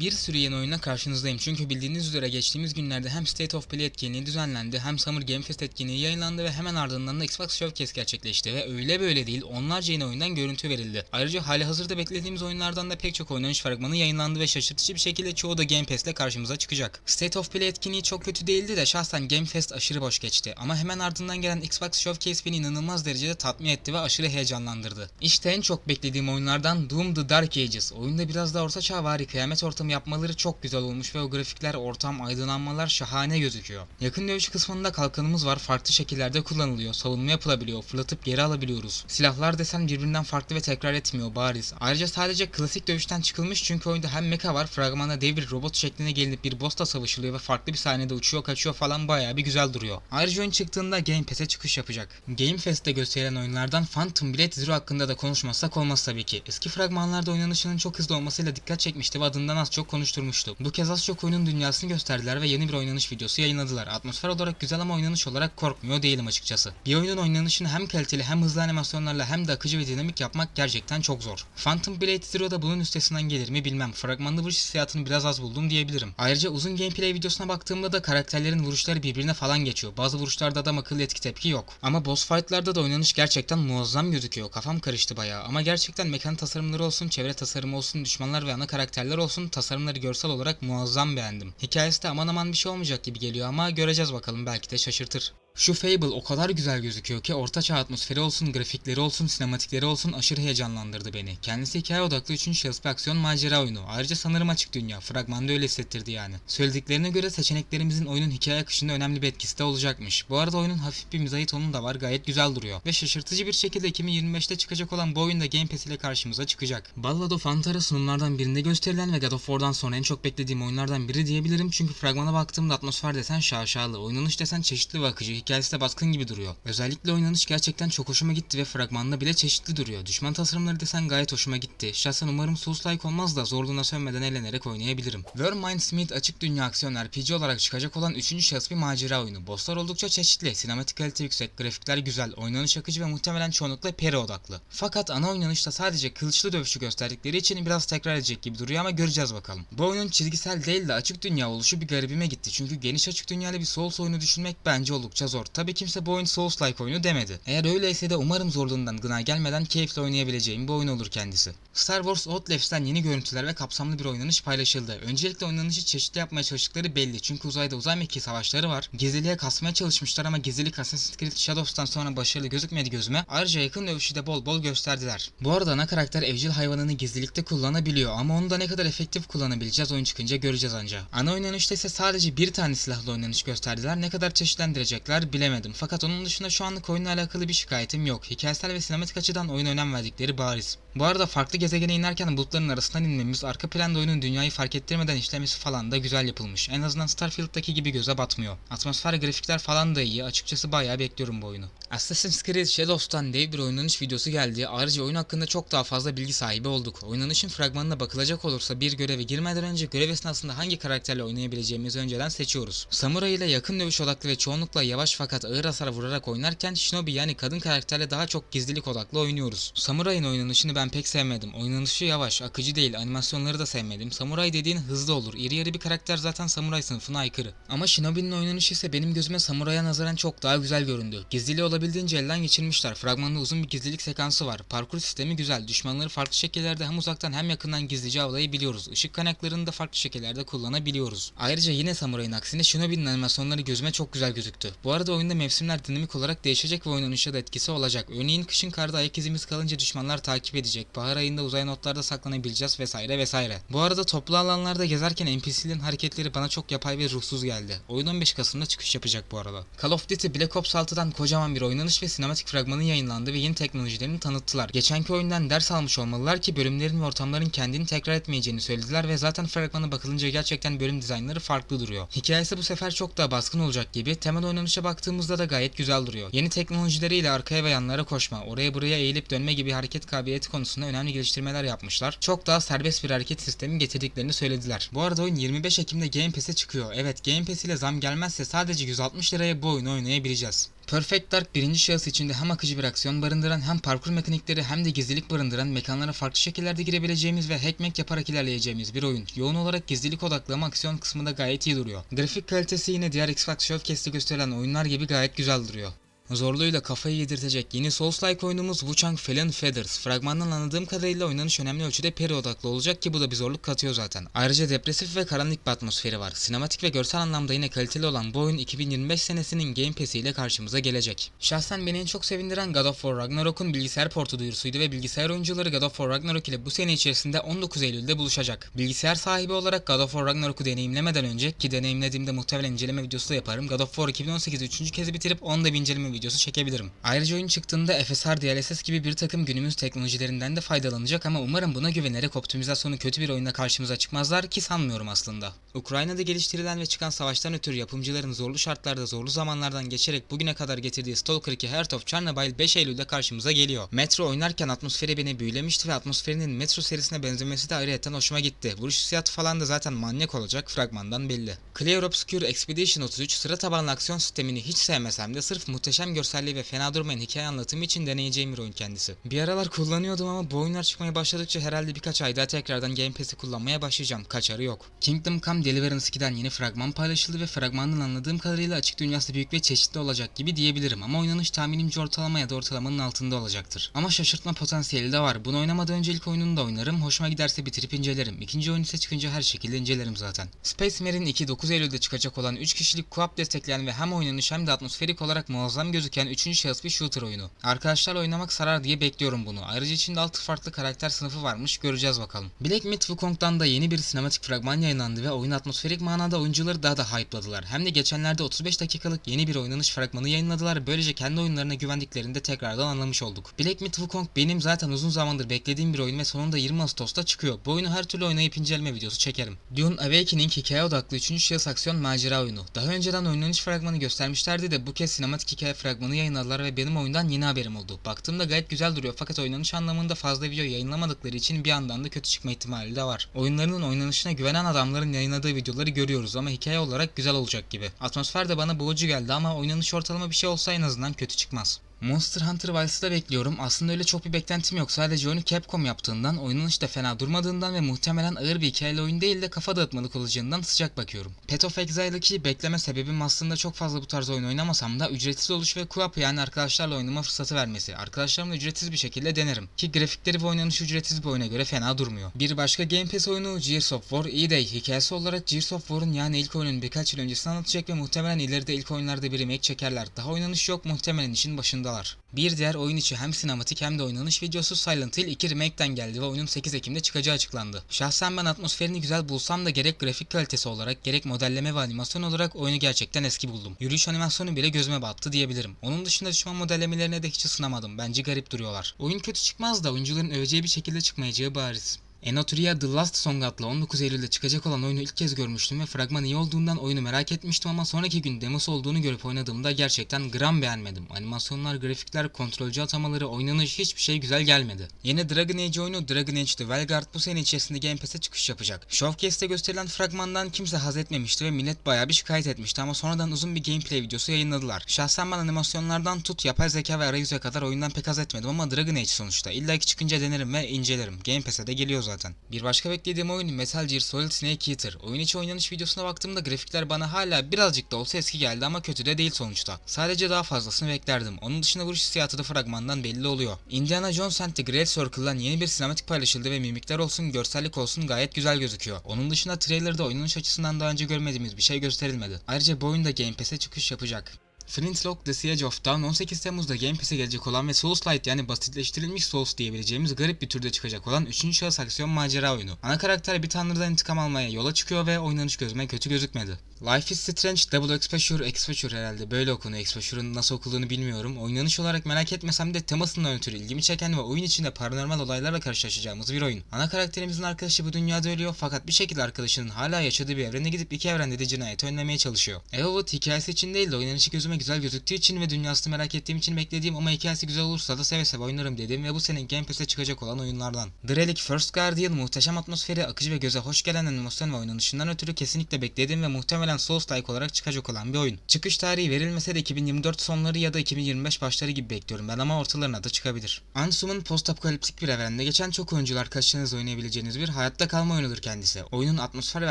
Bir sürü yeni oyunla karşınızdayım çünkü bildiğiniz üzere geçtiğimiz günlerde hem State of Play etkinliği düzenlendi hem Summer Game Fest etkinliği yayınlandı ve hemen ardından da Xbox Showcase gerçekleşti ve öyle böyle değil onlarca yeni oyundan görüntü verildi. Ayrıca hali hazırda beklediğimiz oyunlardan da pek çok oynanış fragmanı yayınlandı ve şaşırtıcı bir şekilde çoğu da Game Pass'le karşımıza çıkacak. State of Play etkinliği çok kötü değildi de şahsen Game Fest aşırı boş geçti ama hemen ardından gelen Xbox Showcase beni inanılmaz derecede tatmin etti ve aşırı heyecanlandırdı. İşte en çok beklediğim oyunlardan Doom The Dark Ages. Oyunda biraz da orta çağ vari kıyamet ortamı yapmaları çok güzel olmuş ve o grafikler, ortam, aydınlanmalar şahane gözüküyor. Yakın dövüş kısmında kalkanımız var, farklı şekillerde kullanılıyor, savunma yapılabiliyor, fırlatıp geri alabiliyoruz. Silahlar desen birbirinden farklı ve tekrar etmiyor bariz. Ayrıca sadece klasik dövüşten çıkılmış çünkü oyunda hem mecha var, fragmanda dev bir robot şekline gelinip bir boss'la savaşılıyor ve farklı bir sahnede uçuyor kaçıyor falan bayağı bir güzel duruyor. Ayrıca oyun çıktığında Game Pass'e çıkış yapacak. Game Fest'te gösterilen oyunlardan Phantom Blade Zero hakkında da konuşmazsak olmaz tabii ki. Eski fragmanlarda oynanışının çok hızlı olmasıyla dikkat çekmişti ve adından az çok konuşturmuştu. Bu kez az çok oyunun dünyasını gösterdiler ve yeni bir oynanış videosu yayınladılar. Atmosfer olarak güzel ama oynanış olarak korkmuyor değilim açıkçası. Bir oyunun oynanışını hem kaliteli hem hızlı animasyonlarla hem de akıcı ve dinamik yapmak gerçekten çok zor. Phantom Blade Zero da bunun üstesinden gelir mi bilmem. Fragmanda vuruş hissiyatını biraz az buldum diyebilirim. Ayrıca uzun gameplay videosuna baktığımda da karakterlerin vuruşları birbirine falan geçiyor. Bazı vuruşlarda adam akıllı etki tepki yok. Ama boss fight'larda da oynanış gerçekten muazzam gözüküyor. Kafam karıştı bayağı. Ama gerçekten mekan tasarımları olsun, çevre tasarımı olsun, düşmanlar ve ana karakterler olsun tasarımları görsel olarak muazzam beğendim. Hikayesi de aman aman bir şey olmayacak gibi geliyor ama göreceğiz bakalım belki de şaşırtır. Şu Fable o kadar güzel gözüküyor ki ortaçağ atmosferi olsun, grafikleri olsun, sinematikleri olsun aşırı heyecanlandırdı beni. Kendisi hikaye odaklı 3. şahıs bir aksiyon macera oyunu. Ayrıca sanırım açık dünya. Fragmanda öyle hissettirdi yani. Söylediklerine göre seçeneklerimizin oyunun hikaye akışında önemli bir etkisi de olacakmış. Bu arada oyunun hafif bir mizahı tonu da var gayet güzel duruyor. Ve şaşırtıcı bir şekilde 2025'te çıkacak olan bu oyunda Game Pass ile karşımıza çıkacak. Ballad of Antara sunumlardan birinde gösterilen ve God of War'dan sonra en çok beklediğim oyunlardan biri diyebilirim. Çünkü fragmana baktığımda atmosfer desen şaşalı, oynanış desen çeşitli ve akıcı, hikayesi de baskın gibi duruyor. Özellikle oynanış gerçekten çok hoşuma gitti ve fragmanda bile çeşitli duruyor. Düşman tasarımları desen gayet hoşuma gitti. Şahsen umarım Souls-like olmaz da zorluğuna sönmeden eğlenerek oynayabilirim. Vermine Smith açık dünya aksiyon RPG olarak çıkacak olan 3. şahıs bir macera oyunu. Bosslar oldukça çeşitli, sinematik kalite yüksek, grafikler güzel, oynanış akıcı ve muhtemelen çoğunlukla peri odaklı. Fakat ana oynanışta sadece kılıçlı dövüşü gösterdikleri için biraz tekrar edecek gibi duruyor ama göreceğiz bakalım. Bu oyunun çizgisel değil de açık dünya oluşu bir garibime gitti. Çünkü geniş açık dünyalı bir Souls oyunu düşünmek bence oldukça zor. Tabii kimse bu oyun Souls-like oyunu demedi. Eğer öyleyse de umarım zorluğundan gına gelmeden keyifle oynayabileceğim bir oyun olur kendisi. Star Wars Outlaws'ten yeni görüntüler ve kapsamlı bir oynanış paylaşıldı. Öncelikle oynanışı çeşitli yapmaya çalıştıkları belli çünkü uzayda uzay mekiği savaşları var. Gizliliğe kasmaya çalışmışlar ama gizlilik Assassin's Creed Shadows'tan sonra başarılı gözükmedi gözüme. Ayrıca yakın dövüşü de bol bol gösterdiler. Bu arada ana karakter evcil hayvanını gizlilikte kullanabiliyor ama onu da ne kadar efektif kullanabileceğiz oyun çıkınca göreceğiz anca. Ana oynanışta ise sadece bir tane silahlı oynanış gösterdiler. Ne kadar çeşitlendirecekler bilemedim. Fakat onun dışında şu anlık oyunla alakalı bir şikayetim yok. Hikayesel ve sinematik açıdan oyuna önem verdikleri bariz. Bu arada farklı gezegene inerken bulutların arasından inmemiz, arka planda oyunun dünyayı fark ettirmeden işlemesi falan da güzel yapılmış. En azından Starfield'daki gibi göze batmıyor. Atmosfer, grafikler falan da iyi. Açıkçası bayağı bekliyorum bu oyunu. Assassin's Creed Shadows'tan dev bir oynanış videosu geldi. Ayrıca oyun hakkında çok daha fazla bilgi sahibi olduk. Oynanışın fragmanına bakılacak olursa bir göreve girmeden önce görev esnasında hangi karakterle oynayabileceğimizi önceden seçiyoruz. Samurai ile yakın dövüş odaklı ve çoğunlukla yavaş fakat ağır hasar vurarak oynarken Shinobi yani kadın karakterle daha çok gizlilik odaklı oynuyoruz. Samurai'nin oynanışını ben pek sevmedim. Oynanışı yavaş, akıcı değil, animasyonları da sevmedim. Samurai dediğin hızlı olur. İri yarı bir karakter zaten samuray sınıfına aykırı. Ama Shinobi'nin oynanışı ise benim gözüme Samurai'ya nazaran çok daha güzel göründü. Gizliliği olabildiğince elden geçirmişler. Fragmanda uzun bir gizlilik sekansı var. Parkur sistemi güzel. Düşmanları farklı şekillerde hem uzaktan hem yakından gizlice avlayabiliyoruz. Işık kaynaklarını da farklı şekillerde kullanabiliyoruz. Ayrıca yine Samurai'nin aksine Shinobi'nin animasyonları gözüme çok güzel gözüktü. Bu arada oyunda mevsimler dinamik olarak değişecek ve oynanışa da etkisi olacak. Örneğin kışın karda ayak izimiz kalınca düşmanlar takip edecek. Bahar ayında uzay notlarda saklanabileceğiz vesaire vesaire. Bu arada toplu alanlarda gezerken NPC'lerin hareketleri bana çok yapay ve ruhsuz geldi. Oyun 15 Kasım'da çıkış yapacak bu arada. Call of Duty Black Ops 6'dan kocaman bir oynanış ve sinematik fragmanı yayınlandı ve yeni teknolojilerini tanıttılar. Geçenki oyundan ders almış olmalılar ki bölümlerin ve ortamların kendini tekrar etmeyeceğini söylediler ve zaten fragmana bakılınca gerçekten bölüm dizaynları farklı duruyor. Hikayesi bu sefer çok daha baskın olacak gibi. Temel oynanışa baktığımızda da gayet güzel duruyor. Yeni teknolojileriyle arkaya ve yanlara koşma, oraya buraya eğilip dönme gibi hareket kabiliyeti konusunda önemli geliştirmeler yapmışlar. Çok daha serbest bir hareket sistemi getirdiklerini söylediler. Bu arada oyun 25 Ekim'de Game Pass'e çıkıyor. Evet Game Pass ile zam gelmezse sadece 160 liraya bu oyunu oynayabileceğiz. Perfect Dark birinci şahıs içinde hem akıcı bir aksiyon barındıran hem parkur mekanikleri hem de gizlilik barındıran mekanlara farklı şekillerde girebileceğimiz ve hackmack yaparak ilerleyeceğimiz bir oyun. Yoğun olarak gizlilik odaklı ama aksiyon kısmında gayet iyi duruyor. Grafik kalitesi yine diğer Xbox Showcase'te gösterilen oyunlar gibi gayet güzel duruyor. Zorluğuyla kafayı yedirtecek yeni Souls-like oyunumuz Wuchang Fallen Feathers. Fragmandan anladığım kadarıyla oynanış önemli ölçüde peri odaklı olacak ki bu da bir zorluk katıyor zaten. Ayrıca depresif ve karanlık bir atmosferi var. Sinematik ve görsel anlamda yine kaliteli olan bu oyun 2025 senesinin Game Pass'i ile karşımıza gelecek. Şahsen beni en çok sevindiren God of War Ragnarok'un bilgisayar portu duyurusuydu ve bilgisayar oyuncuları God of War Ragnarok ile bu sene içerisinde 19 Eylül'de buluşacak. Bilgisayar sahibi olarak God of War Ragnarok'u deneyimlemeden önce ki deneyimlediğimde muhtemelen inceleme videosu da yaparım. God of War 2018'i 3. kez bitirip onda bir inceleme videosu çekebilirim. Ayrıca oyun çıktığında FSR DLSS gibi bir takım günümüz teknolojilerinden de faydalanacak ama umarım buna güvenerek optimizasyonu kötü bir oyunda karşımıza çıkmazlar ki sanmıyorum aslında. Ukrayna'da geliştirilen ve çıkan savaştan ötürü yapımcıların zorlu şartlarda zorlu zamanlardan geçerek bugüne kadar getirdiği Stalker 2 Heart of Chernobyl 5 Eylül'de karşımıza geliyor. Metro oynarken atmosferi beni büyülemişti ve atmosferinin Metro serisine benzemesi de ayrıyeten hoşuma gitti. Vuruş hissiyatı falan da zaten manyak olacak fragmandan belli. Clear Obscure Expedition 33 sıra tabanlı aksiyon sistemini hiç sevmesem de sırf muhteşem görselliği ve fena durmayan hikaye anlatımı için deneyeceğim bir oyun kendisi. Bir aralar kullanıyordum ama bu oyunlar çıkmaya başladıkça herhalde birkaç ay daha tekrardan Game Pass'i kullanmaya başlayacağım. Kaçarı yok. Kingdom Come Deliverance 2'den yeni fragman paylaşıldı ve fragmandan anladığım kadarıyla açık dünyası büyük ve çeşitli olacak gibi diyebilirim ama oynanış tahminimce ortalama ya da ortalamanın altında olacaktır. Ama şaşırtma potansiyeli de var. Bunu oynamadan önce ilk oyununu da oynarım. Hoşuma giderse bitirip incelerim. İkinci oyun ise çıkınca her şekilde incelerim zaten. Space Marine 2 9 Eylül'de çıkacak olan 3 kişilik co-op destekleyen ve hem oynanış hem de atmosferik olarak muazzam gözüken 3. şahıs bir shooter oyunu. Arkadaşlarla oynamak sarar diye bekliyorum bunu. Ayrıca içinde 6 farklı karakter sınıfı varmış. Göreceğiz bakalım. Black Myth Wukong'dan da yeni bir sinematik fragman yayınlandı ve oyun atmosferik manada oyuncuları daha da hype'ladılar. Hem de geçenlerde 35 dakikalık yeni bir oynanış fragmanı yayınladılar. Böylece kendi oyunlarına güvendiklerini de tekrardan anlamış olduk. Black Myth Wukong benim zaten uzun zamandır beklediğim bir oyun ve sonunda 20 Ağustos'ta çıkıyor. Bu oyunu her türlü oynayıp inceleme videosu çekerim. Dune Awakening hikaye odaklı 3. şahıs aksiyon macera oyunu. Daha önceden oynanış fragmanı göstermişlerdi de bu kez sinematik hikaye fragmanı yayınladılar ve benim oyundan yeni haberim oldu. Baktığımda gayet güzel duruyor fakat oynanış anlamında fazla video yayınlamadıkları için bir yandan da kötü çıkma ihtimali de var. Oyunlarının oynanışına güvenen adamların yayınladığı videoları görüyoruz ama hikaye olarak güzel olacak gibi. Atmosfer de bana boğucu geldi ama oynanış ortalama bir şey olsa en azından kötü çıkmaz. Monster Hunter Wilds'ı da bekliyorum. Aslında öyle çok bir beklentim yok. Sadece oyunu Capcom yaptığından, oynanış da fena durmadığından ve muhtemelen ağır bir hikayeli oyun değil de kafa dağıtmalık olacağından sıcak bakıyorum. Path of Exile'daki bekleme sebebim aslında çok fazla bu tarz oyun oynamasam da ücretsiz oluş ve co yani arkadaşlarla oynama fırsatı vermesi. Arkadaşlarımla ücretsiz bir şekilde denerim. Ki grafikleri ve oynanışı ücretsiz bir oyuna göre fena durmuyor. Bir başka Game Pass oyunu Gears of War de hikayesi olarak Gears of War'un yani ilk oyunun birkaç yıl öncesini anlatacak ve muhtemelen ileride ilk oyunlarda bir remake çekerler. Daha oynanış yok muhtemelen işin başındalar. Bir diğer oyun içi hem sinematik hem de oynanış videosu Silent Hill 2 Remake'den geldi ve oyunun 8 Ekim'de çıkacağı açıklandı. Şahsen ben atmosferini güzel bulsam da gerek grafik kalitesi olarak gerek modelleme ve animasyon olarak oyunu gerçekten eski buldum. Yürüyüş animasyonu bile gözüme battı diyebilirim. Onun dışında düşman modellemelerine de hiç ısınamadım. Bence garip duruyorlar. Oyun kötü çıkmaz da oyuncuların öveceği bir şekilde çıkmayacağı bariz. Enoturia The Last Song adlı 19 Eylül'de çıkacak olan oyunu ilk kez görmüştüm ve fragman iyi olduğundan oyunu merak etmiştim ama sonraki gün demosu olduğunu görüp oynadığımda gerçekten gram beğenmedim. Animasyonlar, grafikler, kontrolcü atamaları, oynanış hiçbir şey güzel gelmedi. Yeni Dragon Age oyunu Dragon Age The Vanguard bu sene içerisinde Game Pass'e çıkış yapacak. Showcase'te gösterilen fragmandan kimse haz etmemişti ve millet bayağı bir şikayet etmişti ama sonradan uzun bir gameplay videosu yayınladılar. Şahsen ben animasyonlardan tut, yapay zeka ve arayüze kadar oyundan pek haz etmedim ama Dragon Age sonuçta. İlla ki çıkınca denerim ve incelerim. Game Pass'e de geliyor zaten. Bir başka beklediğim oyun Metal Gear Solid Snake Eater. Oyun içi oynanış videosuna baktığımda grafikler bana hala birazcık da olsa eski geldi ama kötü de değil sonuçta. Sadece daha fazlasını beklerdim. Onun dışında vuruş hissiyatı da fragmandan belli oluyor. Indiana Jones and the Great Circle'dan yeni bir sinematik paylaşıldı ve mimikler olsun, görsellik olsun gayet güzel gözüküyor. Onun dışında trailer'da oynanış açısından daha önce görmediğimiz bir şey gösterilmedi. Ayrıca bu oyun da Game Pass'e çıkış yapacak. Flintlock The Siege of Dawn 18 Temmuz'da Game Pass'e gelecek olan ve Souls-like yani basitleştirilmiş Souls diyebileceğimiz garip bir türde çıkacak olan 3. şahıs aksiyon macera oyunu. Ana karakter bir tanrıdan intikam almaya yola çıkıyor ve oynanış gözüme kötü gözükmedi. Life is Strange Double Exposure Exposure herhalde böyle okunuyor. Exposure'ın nasıl okulduğunu bilmiyorum. Oynanış olarak merak etmesem de temasından ötürü ilgimi çeken ve oyun içinde paranormal olaylarla karşılaşacağımız bir oyun. Ana karakterimizin arkadaşı bu dünyada ölüyor fakat bir şekilde arkadaşının hala yaşadığı bir evrene gidip iki evrende de cinayeti önlemeye çalışıyor. Eoward hikayesi için değil de oynanışı gözüme güzel gözüktüğü için ve dünyasını merak ettiğim için beklediğim ama hikayesi güzel olursa da seve seve oynarım dedim ve bu sene Game Pass'e çıkacak olan oyunlardan. The Relic First Guardian muhteşem atmosferi, akıcı ve göze hoş gelen animasyon ve oynanışından ötürü kesinlikle bekledim ve muhtemelen Souls-like olarak çıkacak olan bir oyun. Çıkış tarihi verilmese de 2024 sonları ya da 2025 başları gibi bekliyorum ben ama ortalarına da çıkabilir. Ansum'un post-apokaliptik bir evrende geçen çok oyuncular kaçtığınız oynayabileceğiniz bir hayatta kalma oyunudur kendisi. Oyunun atmosfer ve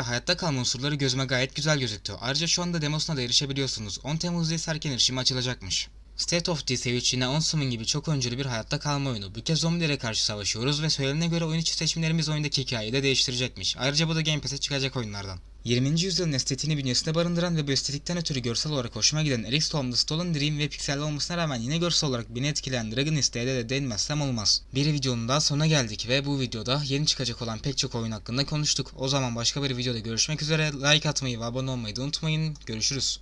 hayatta kalma unsurları gözüme gayet güzel gözüktü. Ayrıca şu anda demosuna da erişebiliyorsunuz. 10 Temmuz'da ise erken erişime açılacakmış. State of Decay 3 yine Onsum'un gibi çok oyunculu bir hayatta kalma oyunu. Bu kez zombilere karşı savaşıyoruz ve söylenene göre oyun içi seçimlerimiz oyundaki hikayeyi de değiştirecekmiş. Ayrıca bu da Game Pass'e çıkacak oyunlardan. 20. yüzyılın estetiğini bünyesinde barındıran ve bu estetikten ötürü görsel olarak hoşuma giden Eric Storm'da Stolen Dream ve pikselli olmasına rağmen yine görsel olarak beni etkileyen Dragon Ista'ya de değinmezsem olmaz. Bir videonun daha sonuna geldik ve bu videoda yeni çıkacak olan pek çok oyun hakkında konuştuk. O zaman başka bir videoda görüşmek üzere. Like atmayı ve abone olmayı da unutmayın. Görüşürüz.